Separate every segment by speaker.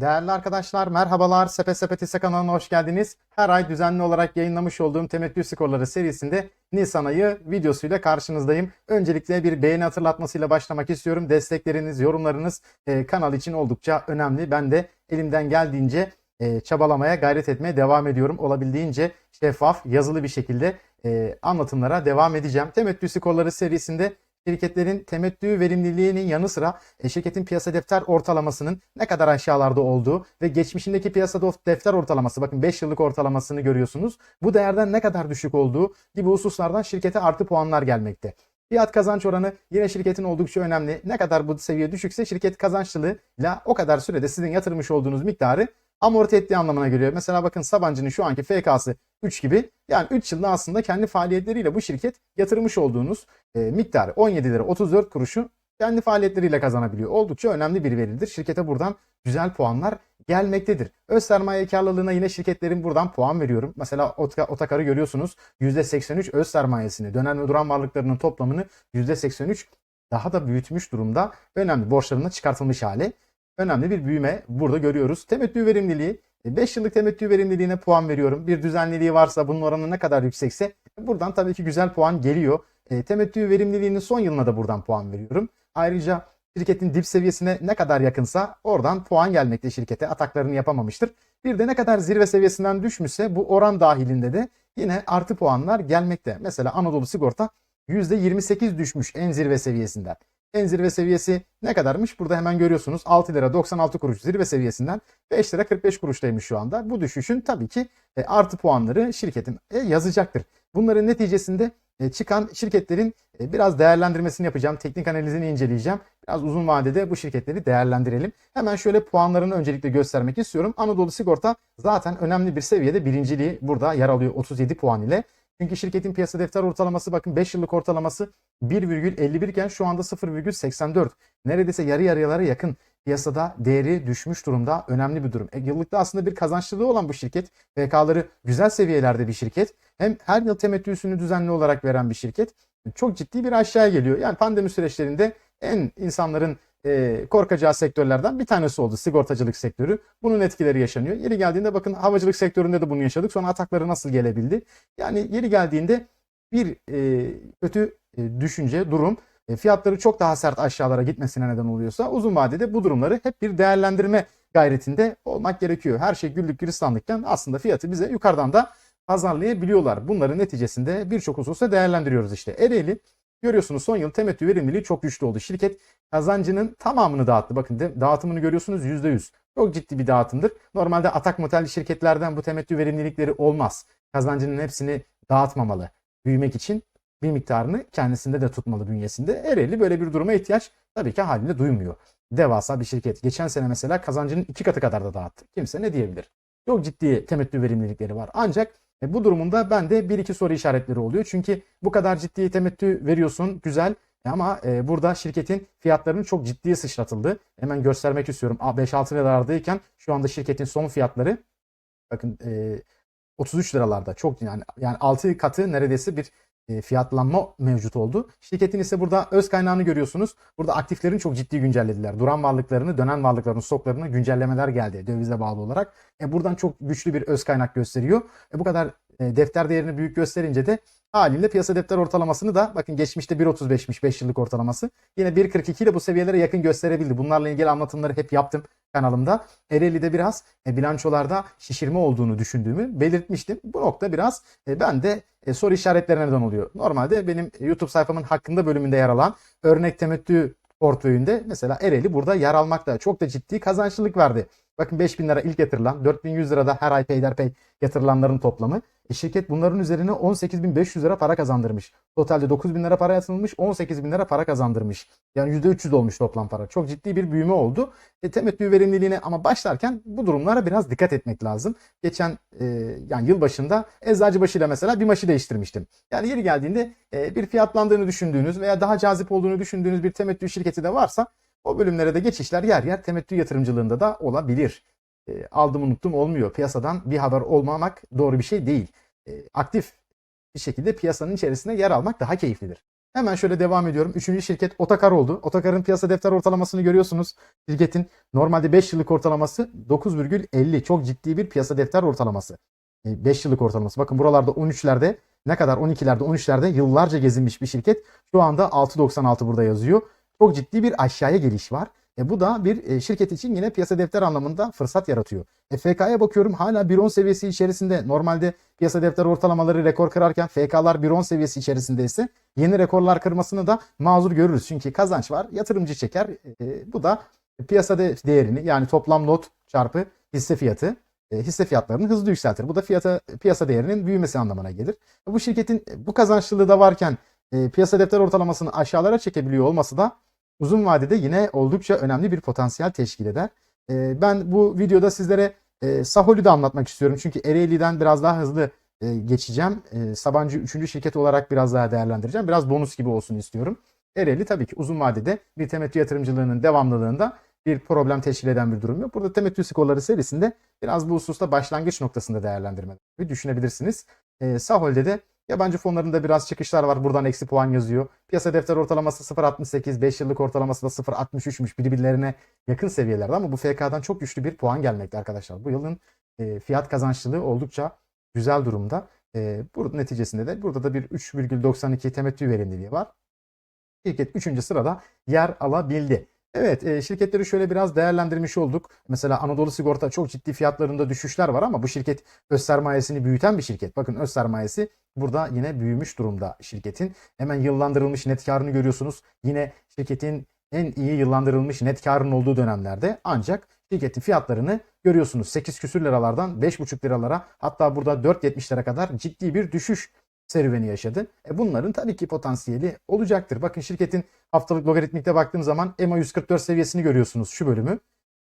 Speaker 1: Değerli arkadaşlar merhabalar. Sepe Sepetise kanalına hoş geldiniz. Her ay düzenli olarak yayınlamış olduğum temettü skorları serisinde Nisan ayı videosuyla karşınızdayım. Öncelikle bir beğeni hatırlatmasıyla başlamak istiyorum. Destekleriniz, yorumlarınız e, kanal için oldukça önemli. Ben de elimden geldiğince e, çabalamaya, gayret etmeye devam ediyorum. Olabildiğince şeffaf, yazılı bir şekilde e, anlatımlara devam edeceğim. Temettü skorları serisinde şirketlerin temettü verimliliğinin yanı sıra e, şirketin piyasa defter ortalamasının ne kadar aşağılarda olduğu ve geçmişindeki piyasa defter ortalaması bakın 5 yıllık ortalamasını görüyorsunuz. Bu değerden ne kadar düşük olduğu gibi hususlardan şirkete artı puanlar gelmekte. Fiyat kazanç oranı yine şirketin oldukça önemli. Ne kadar bu seviye düşükse şirket kazançlılığıyla o kadar sürede sizin yatırmış olduğunuz miktarı amorti ettiği anlamına geliyor. Mesela bakın Sabancı'nın şu anki FK'sı 3 gibi. Yani 3 yılda aslında kendi faaliyetleriyle bu şirket yatırmış olduğunuz e, miktarı 17 lira 34 kuruşu kendi faaliyetleriyle kazanabiliyor. Oldukça önemli bir veridir. Şirkete buradan güzel puanlar gelmektedir. Öz sermaye karlılığına yine şirketlerin buradan puan veriyorum. Mesela Otakar'ı görüyorsunuz %83 öz sermayesini, dönen ve duran varlıklarının toplamını %83 daha da büyütmüş durumda. Önemli borçlarına çıkartılmış hali. Önemli bir büyüme burada görüyoruz. Temettü verimliliği 5 yıllık temettü verimliliğine puan veriyorum. Bir düzenliliği varsa bunun oranı ne kadar yüksekse buradan tabii ki güzel puan geliyor. E, temettü verimliliğinin son yılına da buradan puan veriyorum. Ayrıca şirketin dip seviyesine ne kadar yakınsa oradan puan gelmekte şirkete. Ataklarını yapamamıştır. Bir de ne kadar zirve seviyesinden düşmüşse bu oran dahilinde de yine artı puanlar gelmekte. Mesela Anadolu Sigorta %28 düşmüş en zirve seviyesinden. En zirve seviyesi ne kadarmış? Burada hemen görüyorsunuz 6 lira 96 kuruş zirve seviyesinden 5 lira 45 kuruştaymış şu anda. Bu düşüşün tabii ki e, artı puanları şirketin e, yazacaktır. Bunların neticesinde e, çıkan şirketlerin biraz değerlendirmesini yapacağım. Teknik analizini inceleyeceğim. Biraz uzun vadede bu şirketleri değerlendirelim. Hemen şöyle puanlarını öncelikle göstermek istiyorum. Anadolu Sigorta zaten önemli bir seviyede birinciliği burada yer alıyor 37 puan ile. Çünkü şirketin piyasa defter ortalaması bakın 5 yıllık ortalaması 1,51 iken şu anda 0,84. Neredeyse yarı yarıyalara yakın piyasada değeri düşmüş durumda. Önemli bir durum. E, yıllıkta aslında bir kazançlılığı olan bu şirket. PK'ları güzel seviyelerde bir şirket. Hem her yıl temettüsünü düzenli olarak veren bir şirket. Çok ciddi bir aşağıya geliyor. Yani pandemi süreçlerinde en insanların e, korkacağı sektörlerden bir tanesi oldu sigortacılık sektörü. Bunun etkileri yaşanıyor. Yeri geldiğinde bakın havacılık sektöründe de bunu yaşadık. Sonra atakları nasıl gelebildi? Yani yeri geldiğinde bir e, kötü e, düşünce, durum e, fiyatları çok daha sert aşağılara gitmesine neden oluyorsa uzun vadede bu durumları hep bir değerlendirme gayretinde olmak gerekiyor. Her şey güllük gülistanlıkken aslında fiyatı bize yukarıdan da pazarlayabiliyorlar. Bunların neticesinde birçok hususta değerlendiriyoruz işte. Ereğli görüyorsunuz son yıl temettü verimliliği çok güçlü oldu. Şirket kazancının tamamını dağıttı. Bakın dağıtımını görüyorsunuz %100. Çok ciddi bir dağıtımdır. Normalde atak motelli şirketlerden bu temettü verimlilikleri olmaz. Kazancının hepsini dağıtmamalı. Büyümek için bir miktarını kendisinde de tutmalı bünyesinde. Ereğli böyle bir duruma ihtiyaç tabii ki halinde duymuyor. Devasa bir şirket. Geçen sene mesela kazancının iki katı kadar da dağıttı. Kimse ne diyebilir? Çok ciddi temettü verimlilikleri var. Ancak e, bu durumunda bende bir iki soru işaretleri oluyor. Çünkü bu kadar ciddi temettü veriyorsun güzel ama e, burada şirketin fiyatlarının çok ciddi sıçratıldı. Hemen göstermek istiyorum. 5-6 liralardayken şu anda şirketin son fiyatları bakın e, 33 liralarda. Çok yani yani 6 katı neredeyse bir e, fiyatlanma mevcut oldu. Şirketin ise burada öz kaynağını görüyorsunuz. Burada aktiflerini çok ciddi güncellediler. Duran varlıklarını, dönen varlıklarını, stoklarını güncellemeler geldi dövize bağlı olarak. E, buradan çok güçlü bir öz kaynak gösteriyor. E, bu kadar e, defter değerini büyük gösterince de haliyle piyasa defter ortalamasını da bakın geçmişte 1.35'miş 5 yıllık ortalaması. Yine 1.42 ile bu seviyelere yakın gösterebildi. Bunlarla ilgili anlatımları hep yaptım kanalımda. Ereğli'de biraz e, bilançolarda şişirme olduğunu düşündüğümü belirtmiştim. Bu nokta biraz e, ben de e, soru işaretlerine neden oluyor. Normalde benim YouTube sayfamın hakkında bölümünde yer alan örnek temettü portföyünde mesela Ereğli burada yer almakta. Çok da ciddi kazançlılık verdi. Bakın 5000 lira ilk yatırılan, 4100 lira da her ay peyderpey yatırılanların toplamı. E şirket bunların üzerine 18500 lira para kazandırmış. Totalde 9000 lira para yatırılmış, 18000 lira para kazandırmış. Yani %300 olmuş toplam para. Çok ciddi bir büyüme oldu. E, temettü verimliliğine ama başlarken bu durumlara biraz dikkat etmek lazım. Geçen e, yani yıl başında Eczacıbaşı ile mesela bir maçı değiştirmiştim. Yani yeri geldiğinde e, bir fiyatlandığını düşündüğünüz veya daha cazip olduğunu düşündüğünüz bir temettü şirketi de varsa o bölümlere de geçişler yer yer temettü yatırımcılığında da olabilir. E, aldım unuttum olmuyor. Piyasadan bir haber olmamak doğru bir şey değil. E, aktif bir şekilde piyasanın içerisinde yer almak daha keyiflidir. Hemen şöyle devam ediyorum. Üçüncü şirket Otakar oldu. Otakar'ın piyasa defter ortalamasını görüyorsunuz. Şirketin normalde 5 yıllık ortalaması 9,50. Çok ciddi bir piyasa defter ortalaması. 5 yıllık ortalaması. Bakın buralarda 13'lerde ne kadar 12'lerde 13'lerde yıllarca gezinmiş bir şirket. Şu anda 6.96 burada yazıyor. Çok ciddi bir aşağıya geliş var. E bu da bir e, şirket için yine piyasa defter anlamında fırsat yaratıyor. E FK'ya bakıyorum hala 1.10 seviyesi içerisinde. Normalde piyasa defter ortalamaları rekor kırarken FK'lar 1.10 seviyesi içerisinde ise yeni rekorlar kırmasını da mazur görürüz. Çünkü kazanç var. Yatırımcı çeker. E, bu da piyasa de- değerini yani toplam lot çarpı hisse fiyatı e, hisse fiyatlarını hızlı yükseltir. Bu da fiyata, piyasa değerinin büyümesi anlamına gelir. Bu şirketin bu kazançlılığı da varken e, piyasa defter ortalamasını aşağılara çekebiliyor olması da uzun vadede yine oldukça önemli bir potansiyel teşkil eder. E, ben bu videoda sizlere e, Sahol'ü anlatmak istiyorum. Çünkü Ereğli'den biraz daha hızlı e, geçeceğim. E, Sabancı 3. şirket olarak biraz daha değerlendireceğim. Biraz bonus gibi olsun istiyorum. Ereğli tabii ki uzun vadede bir temettü yatırımcılığının devamlılığında bir problem teşkil eden bir durum yok. Burada temettü skorları serisinde biraz bu hususta başlangıç noktasında değerlendirme düşünebilirsiniz. E, Sahol'de de yabancı fonlarında biraz çıkışlar var. Buradan eksi puan yazıyor. Piyasa defter ortalaması 0.68, 5 yıllık ortalaması da 0.63'müş. Birbirlerine yakın seviyelerde ama bu FK'dan çok güçlü bir puan gelmekte arkadaşlar. Bu yılın e, fiyat kazançlılığı oldukça güzel durumda. E, bu neticesinde de burada da bir 3,92 temettü verimliliği var. Şirket 3. sırada yer alabildi. Evet e, şirketleri şöyle biraz değerlendirmiş olduk. Mesela Anadolu Sigorta çok ciddi fiyatlarında düşüşler var ama bu şirket öz sermayesini büyüten bir şirket. Bakın öz sermayesi burada yine büyümüş durumda şirketin. Hemen yıllandırılmış net karını görüyorsunuz. Yine şirketin en iyi yıllandırılmış net karının olduğu dönemlerde ancak şirketin fiyatlarını görüyorsunuz. 8 küsür liralardan 5,5 liralara hatta burada 4,70'lere kadar ciddi bir düşüş serüveni yaşadı. E bunların tabii ki potansiyeli olacaktır. Bakın şirketin haftalık logaritmikte baktığım zaman EMA 144 seviyesini görüyorsunuz şu bölümü.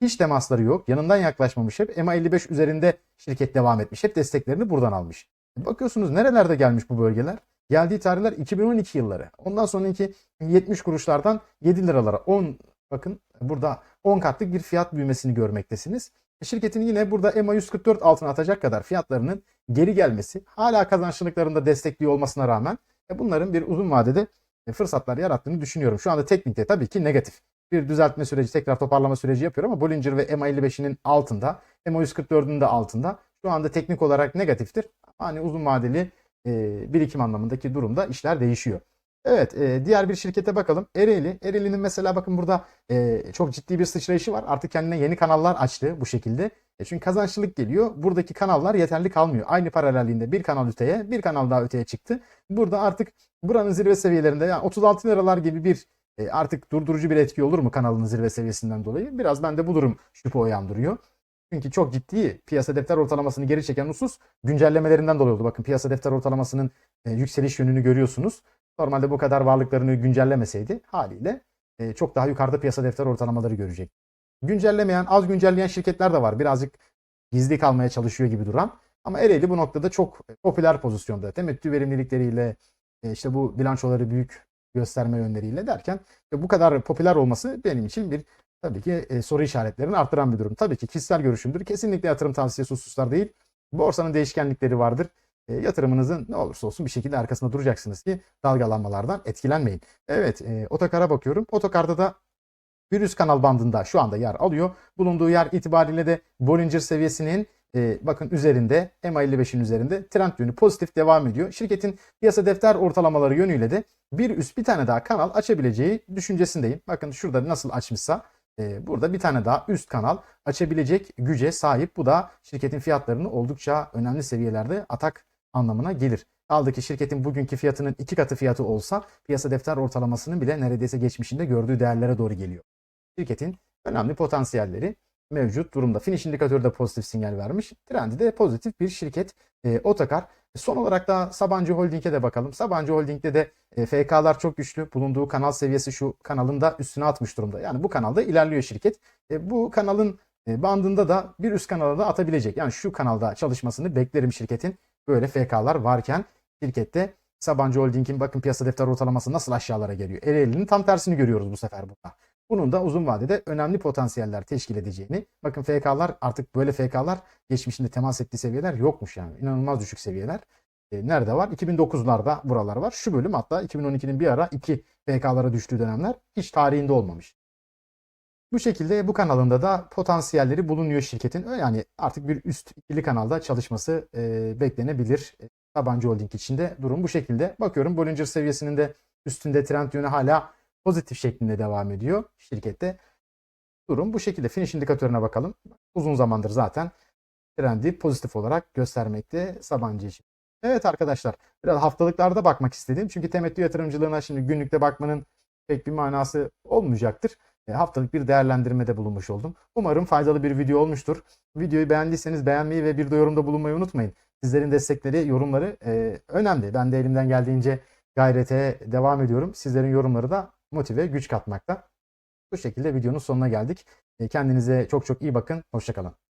Speaker 1: Hiç temasları yok. Yanından yaklaşmamış hep. EMA 55 üzerinde şirket devam etmiş. Hep desteklerini buradan almış. E bakıyorsunuz nerelerde gelmiş bu bölgeler? Geldiği tarihler 2012 yılları. Ondan sonraki 70 kuruşlardan 7 liralara 10 bakın burada 10 katlık bir fiyat büyümesini görmektesiniz. Şirketin yine burada EMA 144 altına atacak kadar fiyatlarının geri gelmesi hala kazançlılıklarında destekliyor olmasına rağmen e bunların bir uzun vadede e, fırsatlar yarattığını düşünüyorum. Şu anda teknikte tabii ki negatif. Bir düzeltme süreci, tekrar toparlama süreci yapıyor ama Bollinger ve EMA 55'inin altında, EMA 144'ün de altında. Şu anda teknik olarak negatiftir. Hani uzun vadeli e, birikim anlamındaki durumda işler değişiyor. Evet, e, diğer bir şirkete bakalım. Ereğli. Ereğli'nin mesela bakın burada e, çok ciddi bir sıçrayışı var. Artık kendine yeni kanallar açtı bu şekilde. E çünkü kazançlılık geliyor. Buradaki kanallar yeterli kalmıyor. Aynı paralelliğinde bir kanal öteye, bir kanal daha öteye çıktı. Burada artık buranın zirve seviyelerinde yani 36 liralar gibi bir e, artık durdurucu bir etki olur mu kanalın zirve seviyesinden dolayı? Biraz bende bu durum şüphe uyandırıyor. Çünkü çok ciddi piyasa defter ortalamasını geri çeken husus güncellemelerinden dolayı oldu. Bakın piyasa defter ortalamasının e, yükseliş yönünü görüyorsunuz. Normalde bu kadar varlıklarını güncellemeseydi haliyle e, çok daha yukarıda piyasa defter ortalamaları görecek. Güncellemeyen, az güncelleyen şirketler de var. Birazcık gizli kalmaya çalışıyor gibi duran. Ama Ereğli bu noktada çok popüler pozisyonda. Temettü verimlilikleriyle, e, işte bu bilançoları büyük gösterme yönleriyle derken e, bu kadar popüler olması benim için bir tabii ki e, soru işaretlerini arttıran bir durum. Tabii ki kişisel görüşümdür. Kesinlikle yatırım tavsiyesi hususlar değil. Borsanın değişkenlikleri vardır. E, yatırımınızın ne olursa olsun bir şekilde arkasında duracaksınız ki dalgalanmalardan etkilenmeyin. Evet, e, Otokar'a bakıyorum. Otokar'da da bir üst kanal bandında şu anda yer alıyor. Bulunduğu yer itibariyle de Bollinger seviyesinin e, bakın üzerinde EMA 55'in üzerinde trend yönü pozitif devam ediyor. Şirketin piyasa defter ortalamaları yönüyle de bir üst bir tane daha kanal açabileceği düşüncesindeyim. Bakın şurada nasıl açmışsa e, burada bir tane daha üst kanal açabilecek güce sahip. Bu da şirketin fiyatlarını oldukça önemli seviyelerde atak anlamına gelir. Kaldı ki şirketin bugünkü fiyatının iki katı fiyatı olsa piyasa defter ortalamasının bile neredeyse geçmişinde gördüğü değerlere doğru geliyor. Şirketin önemli potansiyelleri mevcut durumda. Finish indikatörü de pozitif sinyal vermiş. Trendi de pozitif bir şirket e, Otakar. Son olarak da Sabancı Holding'e de bakalım. Sabancı Holding'de de e, FK'lar çok güçlü. Bulunduğu kanal seviyesi şu kanalın da üstüne atmış durumda. Yani bu kanalda ilerliyor şirket. E, bu kanalın e, bandında da bir üst kanala da atabilecek. Yani şu kanalda çalışmasını beklerim şirketin. Böyle FK'lar varken şirkette Sabancı Holding'in bakın piyasa defter ortalaması nasıl aşağılara geliyor. Ereğli'nin tam tersini görüyoruz bu sefer burada. Bunun da uzun vadede önemli potansiyeller teşkil edeceğini. Bakın FK'lar artık böyle FK'lar geçmişinde temas ettiği seviyeler yokmuş yani. İnanılmaz düşük seviyeler. E, nerede var? 2009'larda buralar var. Şu bölüm hatta 2012'nin bir ara 2 PK'lara düştüğü dönemler hiç tarihinde olmamış. Bu şekilde bu kanalında da potansiyelleri bulunuyor şirketin. Yani artık bir üst ikili kanalda çalışması e, beklenebilir. E, Sabancı Holding içinde durum bu şekilde. Bakıyorum Bollinger seviyesinin de üstünde trend yönü hala pozitif şeklinde devam ediyor şirkette. Durum bu şekilde. Finish indikatörüne bakalım. Uzun zamandır zaten trendi pozitif olarak göstermekte Sabancı için. Evet arkadaşlar biraz haftalıklarda bakmak istedim. Çünkü temettü yatırımcılığına şimdi günlükte bakmanın pek bir manası olmayacaktır. E, haftalık bir değerlendirmede bulunmuş oldum. Umarım faydalı bir video olmuştur. Videoyu beğendiyseniz beğenmeyi ve bir de yorumda bulunmayı unutmayın. Sizlerin destekleri, yorumları e, önemli. Ben de elimden geldiğince gayrete devam ediyorum. Sizlerin yorumları da motive, güç katmakta. Bu şekilde videonun sonuna geldik. E, kendinize çok çok iyi bakın. Hoşçakalın.